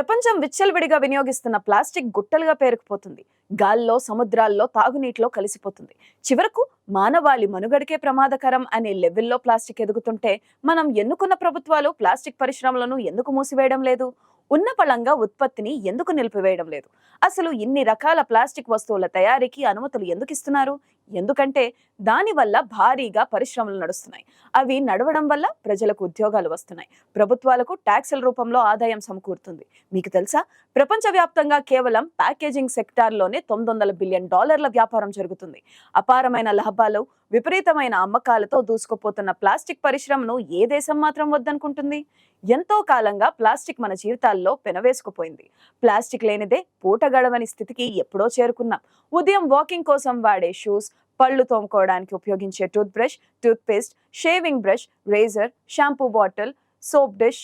ప్రపంచం విచ్చలవిడిగా వినియోగిస్తున్న ప్లాస్టిక్ గుట్టలుగా పేరుకుపోతుంది. గాల్లో సముద్రాల్లో తాగునీటిలో కలిసిపోతుంది. చివరకు మానవాళి మనుగడకే ప్రమాదకరం అనే లెవెల్లో ప్లాస్టిక్ ఎదుగుతుంటే మనం ఎన్నుకున్న ప్రభుత్వాలు ప్లాస్టిక్ పరిశ్రమలను ఎందుకు మూసివేయడం లేదు? ఉన్న పళంగా ఉత్పత్తిని ఎందుకు నిలిపివేయడం లేదు? అసలు ఇన్ని రకాల ప్లాస్టిక్ వస్తువుల తయారీకి అనుమతులు ఎందుకు ఇస్తున్నారు? ఎందుకంటే దానివల్ల భారీగా పరిశ్రమలు నడుస్తున్నాయి. అవి నడవడం వల్ల ప్రజలకు ఉద్యోగాలు వస్తున్నాయి. ప్రభుత్వాలకు ట్యాక్సుల రూపంలో ఆదాయం సమకూరుతుంది. మీకు తెలుసా? ప్రపంచవ్యాప్తంగా కేవలం ప్యాకేజింగ్ సెక్టార్లోనే తొమ్మిది వందల బిలియన్ డాలర్ల వ్యాపారం జరుగుతుంది. అపారమైన లాభాలు విపరీతమైన అమ్మకాలతో దూసుకుపోతున్న ప్లాస్టిక్ పరిశ్రమను ఏ దేశం మాత్రం వద్దనుకుంటుంది? ఎంతో కాలంగా ప్లాస్టిక్ మన జీవితాల్లో పెనవేసుకుపోయింది. ప్లాస్టిక్ లేనిదే పూట గడవని స్థితికి ఎప్పుడో చేరుకున్నాం. ఉదయం వాకింగ్ కోసం వాడే షూస్ పళ్ళు తోముకోవడానికి ఉపయోగించే toothbrush toothpaste shaving brush razor shampoo bottle soap dish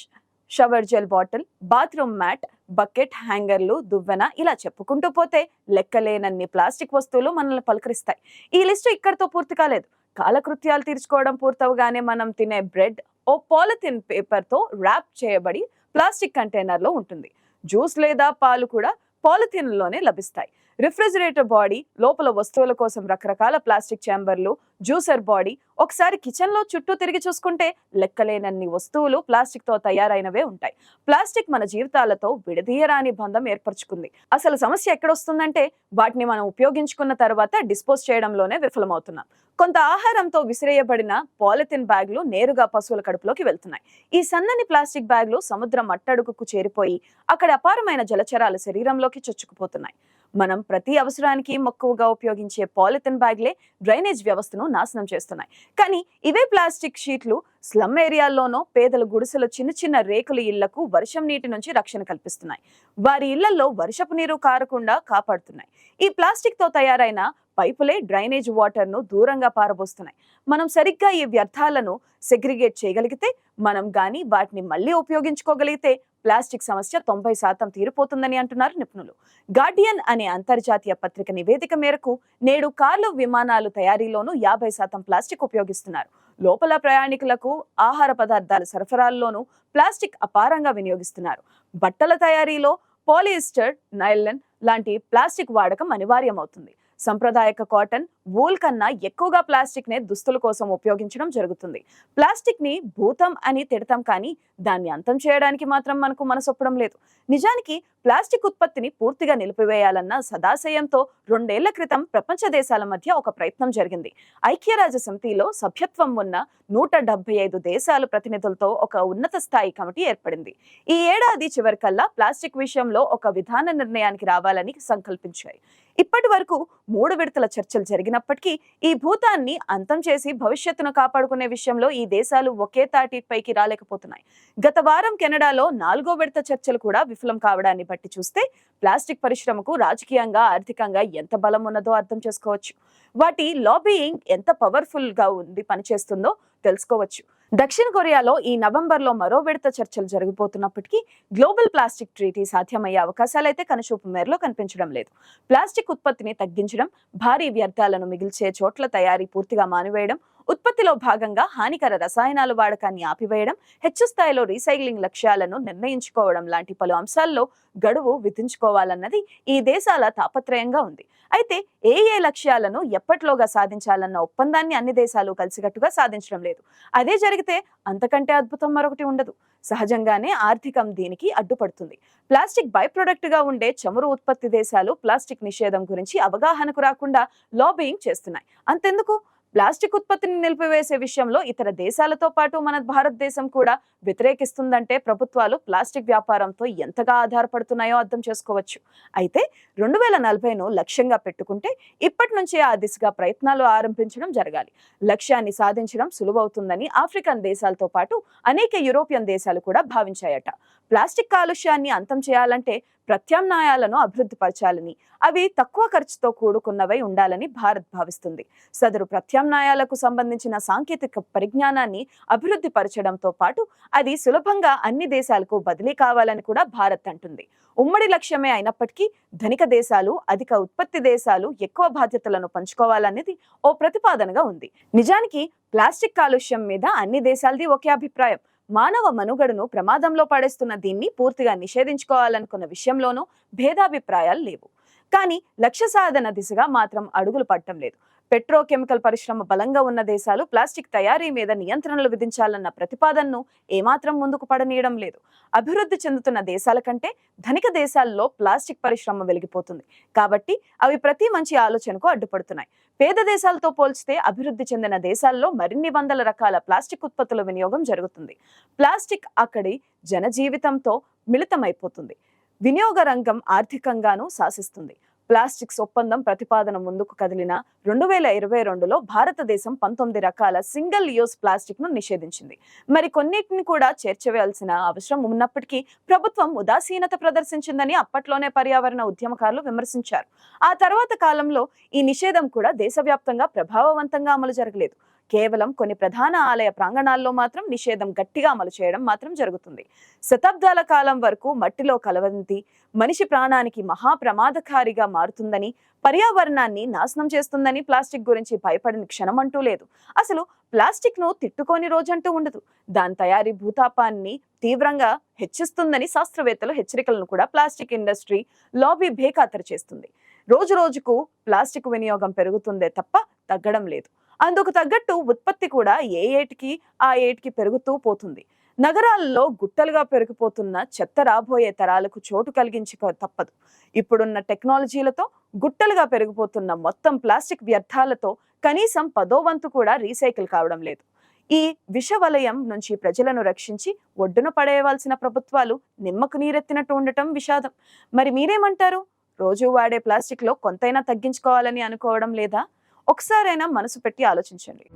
shower gel bottle bathroom mat bucket హ్యాంగర్లు దువ్వెన ఇలా చెప్పుకుంటూ పోతే లెక్కలేనన్ని ప్లాస్టిక్ వస్తువులు మనల్ని పలకరిస్తాయి. ఈ లిస్టు ఇక్కడితో పూర్తి కాలేదు. కాలకృత్యాలు తీర్చుకోవడం పూర్తవగానే మనం తినే బ్రెడ్ ఓ పాలిథిన్ పేపర్తో ర్యాప్ చేయబడి ప్లాస్టిక్ కంటైనర్లో ఉంటుంది. జ్యూస్ లేదా పాలు కూడా పాలిథిన్లోనే లభిస్తాయి. రిఫ్రిజిరేటర్ బాడీ లోపల వస్తువుల కోసం రకరకాల ప్లాస్టిక్ ఛాంబర్లు జ్యూసర్ బాడీ ఒకసారి కిచెన్లో చుట్టూ తిరిగి చూసుకుంటే లెక్కలేనన్ని వస్తువులు ప్లాస్టిక్తో తయారైనవే ఉంటాయి. ప్లాస్టిక్ మన జీవితాలతో విడదీయరాని బంధం ఏర్పరచుకుంది. అసలు సమస్య ఎక్కడొస్తుందంటే వాటిని మనం ఉపయోగించుకున్న తర్వాత డిస్పోజ్ చేయడంలోనే విఫలమవుతున్నాం. కొంత ఆహారంతో విసిరేయబడిన పాలిథిన్ బ్యాగ్లు నేరుగా పశువుల కడుపులోకి వెళ్తున్నాయి. ఈ సన్నని ప్లాస్టిక్ బ్యాగ్లు సముద్రం మట్టడుగుకు చేరిపోయి అక్కడ అపారమైన జలచరాలు శరీరంలోకి చొచ్చుకుపోతున్నాయి. మనం ప్రతి అవసరానికి మక్కువగా ఉపయోగించే పాలిథిన్ బ్యాగ్లే డ్రైనేజ్ వ్యవస్థను నాశనం చేస్తున్నాయి. కానీ ఇవే ప్లాస్టిక్ షీట్లు స్లమ్ ఏరియాల్లోనో పేదల గుడిసెల చిన్న చిన్న రేకుల ఇళ్ళకు వర్షం నీటి నుంచి రక్షణ కల్పిస్తున్నాయి. వారి ఇళ్ళలో వర్షపు నీరు కారకుండా కాపాడుతున్నాయి. ఈ ప్లాస్టిక్తో తయారైన పైపులే డ్రైనేజ్ వాటర్ను దూరంగా పారబోస్తున్నాయి. మనం సరిగ్గా ఈ వ్యర్థాలను సెగ్రిగేట్ చేయగలిగితే మనం గాని వాటిని మళ్ళీ ఉపయోగించుకోగలిగితే ప్లాస్టిక్ సమస్య తొంభై శాతం తీరిపోతుందని అంటున్నారు నిపుణులు. గార్డియన్ అనే అంతర్జాతీయ పత్రిక నివేదిక మేరకు నేడు కార్లు విమానాలు తయారీలోనూ యాభై శాతం ప్లాస్టిక్ ఉపయోగిస్తున్నారు. లోపల ప్రయాణికులకు ఆహార పదార్థాల సరఫరాల్లోనూ ప్లాస్టిక్ అపారంగా వినియోగిస్తున్నారు. బట్టల తయారీలో పాలిఎస్టర్ నైలన్ లాంటి ప్లాస్టిక్ వాడకం అనివార్యమవుతుంది. సంప్రదాయక కాటన్ వూల్ కన్నా ఎక్కువగా ప్లాస్టిక్ నే దుస్తుల కోసం ఉపయోగించడం జరుగుతుంది. ప్లాస్టిక్ని భూతం అని తిడతాం కానీ దాన్ని అంతం చేయడానికి మాత్రం మనకు మనసొప్పడం లేదు. నిజానికి ప్లాస్టిక్ ఉత్పత్తిని పూర్తిగా నిలిపివేయాలన్న సదాశయంతో రెండేళ్ళ క్రితం ప్రపంచ దేశాల మధ్య ఒక ప్రయత్నం జరిగింది. ఐక్యరాజ్య సమితిలో సభ్యత్వం ఉన్న నూట డెబ్బై ఐదు దేశాల ప్రతినిధులతో ఒక ఉన్నత స్థాయి కమిటీ ఏర్పడింది. ఈ ఏడాది చివరికల్లా ప్లాస్టిక్ విషయంలో ఒక విధాన నిర్ణయానికి రావాలని సంకల్పించాయి. ఇప్పటి వరకు మూడు విడతల చర్చలు జరిగిన అయినప్పటికీ ఈ భూతాన్ని అంతం చేసి భవిష్యత్తును కాపాడుకునే విషయంలో ఈ దేశాలు ఒకే తాటిపైకి రాలేకపోతున్నాయి. గత వారం కెనడాలో నాలుగో విడత చర్చలు కూడా విఫలం కావడాన్ని బట్టి చూస్తే ప్లాస్టిక్ పరిశ్రమకు రాజకీయంగా ఆర్థికంగా ఎంత బలం ఉన్నదో అర్థం చేసుకోవచ్చు. వాటి లాబీయింగ్ ఎంత పవర్ఫుల్గా ఉంది పనిచేస్తుందో తెలుసుకోవచ్చు. దక్షిణ కొరియాలో ఈ నవంబర్లో మరో విడత చర్చలు జరిగిపోతున్నప్పటికీ గ్లోబల్ ప్లాస్టిక్ ట్రీటీ సాధ్యమయ్యే అవకాశాలు అయితే కనుచూపు మేరలో కనిపించడం లేదు. ప్లాస్టిక్ ఉత్పత్తిని తగ్గించడం భారీ వ్యర్థాలను మిగిల్చే చోట్ల తయారీ పూర్తిగా మానివేయడం ఉత్పత్తిలో భాగంగా హానికర రసాయనాల వాడకాన్ని ఆపివేయడం హెచ్చు స్థాయిలో రీసైక్లింగ్ లక్ష్యాలను నిర్ణయించుకోవడం లాంటి పలు అంశాల్లో గడువు విధించుకోవాలన్నది ఈ దేశాల తాపత్రయంగా ఉంది. అయితే ఏ ఏ లక్ష్యాలను ఎప్పట్లోగా సాధించాలన్న ఒప్పందాన్ని అన్ని దేశాలు కలిసికట్టుగా సాధించడం లేదు. అదే జరిగితే అంతకంటే అద్భుతం మరొకటి ఉండదు. సహజంగానే ఆర్థికం దీనికి అడ్డుపడుతుంది. ప్లాస్టిక్ బై ప్రొడక్ట్గా ఉండే చమురు ఉత్పత్తి దేశాలు ప్లాస్టిక్ నిషేధం గురించి అవగాహనకు రాకుండా లాబియింగ్ చేస్తున్నాయి. అంతెందుకు? ప్లాస్టిక్ ఉత్పత్తిని నిలిపివేసే విషయంలో ఇతర దేశాలతో పాటు మన భారతదేశం కూడా వ్యతిరేకిస్తుందంటే ప్రభుత్వాలు ప్లాస్టిక్ వ్యాపారంతో ఎంతగా ఆధారపడుతున్నాయో అర్థం చేసుకోవచ్చు. అయితే రెండు వేల నలభైను లక్ష్యంగా పెట్టుకుంటే ఇప్పటి నుంచే ఆ దిశగా ప్రయత్నాలు ఆరంభించడం జరగాలి. లక్ష్యాన్ని సాధించడం సులువవుతుందని ఆఫ్రికన్ దేశాలతో పాటు అనేక యూరోపియన్ దేశాలు కూడా భావించాయట. ప్లాస్టిక్ కాలుష్యాన్ని అంతం చేయాలంటే ప్రత్యామ్నాయాలను అభివృద్ధి పరచాలని అవి తక్కువ ఖర్చుతో కూడుకున్నవై ఉండాలని భారత్ భావిస్తుంది. సదరు ప్రత్యామ్నాయాలకు సంబంధించిన సాంకేతిక పరిజ్ఞానాన్ని అభివృద్ధి పరచడంతో పాటు అది సులభంగా అన్ని దేశాలకు బదిలీ కావాలని కూడా భారత్ అంటుంది. ఉమ్మడి లక్ష్యమే అయినప్పటికీ ధనిక దేశాలు అధిక ఉత్పత్తి దేశాలు ఎక్కువ బాధ్యతలను పంచుకోవాలనేది ఓ ప్రతిపాదనగా ఉంది. నిజానికి ప్లాస్టిక్ కాలుష్యం మీద అన్ని దేశాలది ఒకే అభిప్రాయం. మానవ మనుగడను ప్రమాదంలో పడేస్తున్న దీన్ని పూర్తిగా నిషేధించుకోవాలనుకున్న విషయంలోనూ భేదాభిప్రాయాలు లేవు. కానీ లక్ష్య సాధన దిశగా మాత్రం అడుగులు పట్టడం లేదు. పెట్రోకెమికల్ పరిశ్రమ బలంగా ఉన్న దేశాలు ప్లాస్టిక్ తయారీ మీద నియంత్రణలు విధించాలన్న ప్రతిపాదనను ఏమాత్రం ముందుకు పడనీయడం లేదు. అభివృద్ధి చెందుతున్న దేశాల కంటే ధనిక దేశాల్లో ప్లాస్టిక్ పరిశ్రమ వెలిగిపోతుంది. కాబట్టి అవి ప్రతి మంచి ఆలోచనకు అడ్డుపడుతున్నాయి. పేద దేశాలతో పోల్చితే అభివృద్ధి చెందిన దేశాల్లో మరిన్ని వందల రకాల ప్లాస్టిక్ ఉత్పత్తుల వినియోగం జరుగుతుంది. ప్లాస్టిక్ అక్కడి జనజీవితంతో మిళితమైపోతుంది. వినియోగ రంగం ఆర్థికంగానూ శాసిస్తుంది. ప్లాస్టిక్స్ ఒప్పందం ప్రతిపాదన ముందుకు కదిలిన రెండు వేల ఇరవై రెండులో భారతదేశం పంతొమ్మిది రకాల సింగిల్ యూస్ ప్లాస్టిక్ను నిషేధించింది. మరి కొన్నిటిని కూడా చేర్చవేయాల్సిన అవసరం ఉన్నప్పటికీ ప్రభుత్వం ఉదాసీనత ప్రదర్శించిందని అప్పట్లోనే పర్యావరణ ఉద్యమకారులు విమర్శించారు. ఆ తర్వాత కాలంలో ఈ నిషేధం కూడా దేశవ్యాప్తంగా ప్రభావవంతంగా అమలు జరగలేదు. కేవలం కొన్ని ప్రధాన ఆలయ ప్రాంగణాల్లో మాత్రం నిషేధం గట్టిగా అమలు చేయడం మాత్రం జరుగుతుంది. శతాబ్దాల కాలం వరకు మట్టిలో కలవంతి మనిషి ప్రాణానికి మహా ప్రమాదకారిగా మారుతుందని పర్యావరణాన్ని నాశనం చేస్తుందని ప్లాస్టిక్ గురించి భయపడిన అంటూ లేదు. అసలు ప్లాస్టిక్ను తిట్టుకోని రోజంటూ ఉండదు. దాని తయారీ భూతాపాన్ని తీవ్రంగా హెచ్చిస్తుందని శాస్త్రవేత్తలు హెచ్చరికలను కూడా ప్లాస్టిక్ ఇండస్ట్రీ లాబీ బేఖాతరు చేస్తుంది. రోజు రోజుకు ప్లాస్టిక్ వినియోగం పెరుగుతుందే తప్ప తగ్గడం లేదు. అందుకు తగ్గట్టు ఉత్పత్తి కూడా ఏ ఏటికి ఆ ఏటికి పెరుగుతూ పోతుంది. నగరాల్లో గుట్టలుగా పెరిగిపోతున్న చెత్త రాబోయే తరాలకు చోటు కలిగించక తప్పదు. ఇప్పుడున్న టెక్నాలజీలతో గుట్టలుగా పెరిగిపోతున్న మొత్తం ప్లాస్టిక్ వ్యర్థాలతో కనీసం పదో వంతు కూడా రీసైకిల్ కావడం లేదు. ఈ విషవలయం నుంచి ప్రజలను రక్షించి ఒడ్డున పడేయవలసిన ప్రభుత్వాలు నిమ్మకు నీరెత్తినట్టు ఉండటం విషాదం. మరి మీరేమంటారు? రోజు వాడే ప్లాస్టిక్లో కొంతైనా తగ్గించుకోవాలని అనుకోవడం లేదా? ఒకసారైనా మనసు పెట్టి ఆలోచించండి.